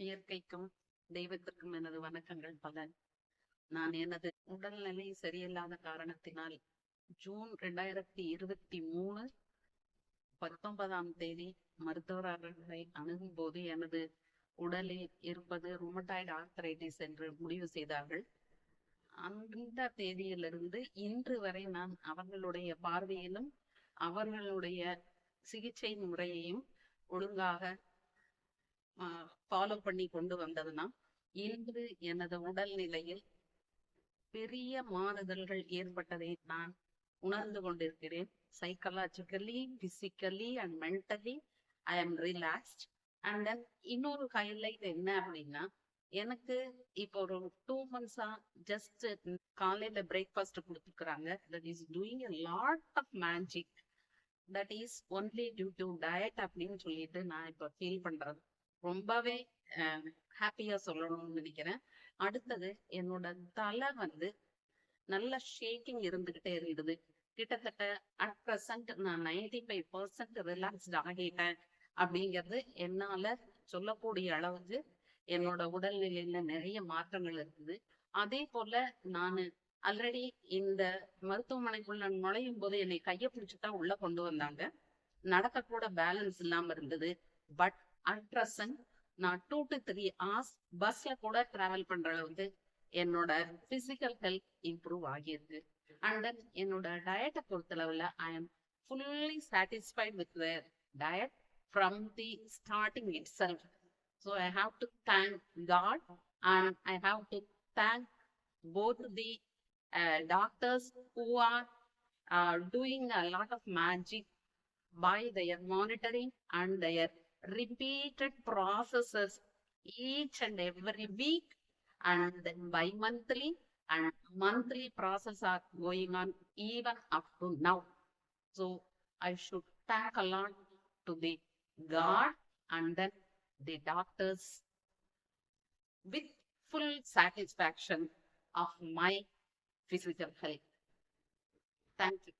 இயற்கைக்கும் தெய்வத்திற்கும் எனது வணக்கங்கள் பல. நான் எனது உடல்நிலை சரியில்லாத காரணத்தினால் ஜூன் ரெண்டாயிரத்தி இருபத்தி மூணு பத்தொன்பதாம் தேதி மருத்துவர்களை அணுகும் போது எனது உடலில் இருப்பது ருமட்டாய்டு ஆர்த்தரைட்டிஸ் என்று முடிவு செய்தார்கள். அந்த தேதியிலிருந்து இன்று வரை நான் அவர்களுடைய பார்வையிலும் அவர்களுடைய சிகிச்சை முறையையும் ஒழுங்காக ஃபாலோ பண்ணி கொண்டு வந்ததுன்னா இன்று எனது உடல்நிலையில் பெரிய மாறுதல்கள் ஏற்பட்டதை நான் உணர்ந்து கொண்டிருக்கிறேன். Psychologically physically and mentally I am relaxed and தென் இன்னொரு ஹைலைட் என்ன அப்படின்னா எனக்கு இப்போ ஒரு டூ மந்த்ஸா ஜஸ்ட் காலையில பிரேக்ஃபாஸ்ட் கொடுத்துருக்குறாங்க. That is doing a lot of magic that is only due to diet அப்படின்னு சொல்லிட்டு நான் இப்போ ஃபீல் பண்றது ரொம்பவே ஹாப்பியா சொல்லணும்னு நினைக்கிறேன். அடுத்தது என்னோட தலை வந்து நல்ல ஷேக்கிங் இருந்துகிட்டே இருந்தது. கிட்டத்தட்ட அட் ப்ரெசன்ட் நான் நைன்டி ஃபைவ் பர்சன்ட் ரிலாக்ஸ்ட் ஆகிட்டேன் அப்படிங்கிறது என்னால சொல்லக்கூடிய அளவுக்கு என்னோட உடல்நிலையில நிறைய மாற்றங்கள் இருக்குது. அதே போல நான் ஆல்ரெடி இந்த மருத்துவமனைக்குள்ள நுழையும் போது என்னை கையை பிடிச்சிட்டா உள்ள கொண்டு வந்தாங்க. நடக்க கூட பேலன்ஸ் இல்லாம இருந்தது. பட் அட் ப்ரெசன்ட் நான் டூ டு த்ரீ ஹவர்ஸ் பஸ்ல கூட டிராவல் பண்ற அளவுக்கு என்னோட பிசிக்கல் ஹெல்த் இம்ப்ரூவ் ஆகியிருக்கு. அண்ட் தென் என்னோட டயட்டை பொறுத்தளவுல I am fully satisfied with the diet from the starting itself so I have to thank God and I have to thank both the doctors who are doing a lot of magic by their monitoring and their repeated processes each and every week and then bi-monthly and monthly process are going on even up to now. So I should thank a lot to the God and then the doctors with full satisfaction of my physical health. Thank you.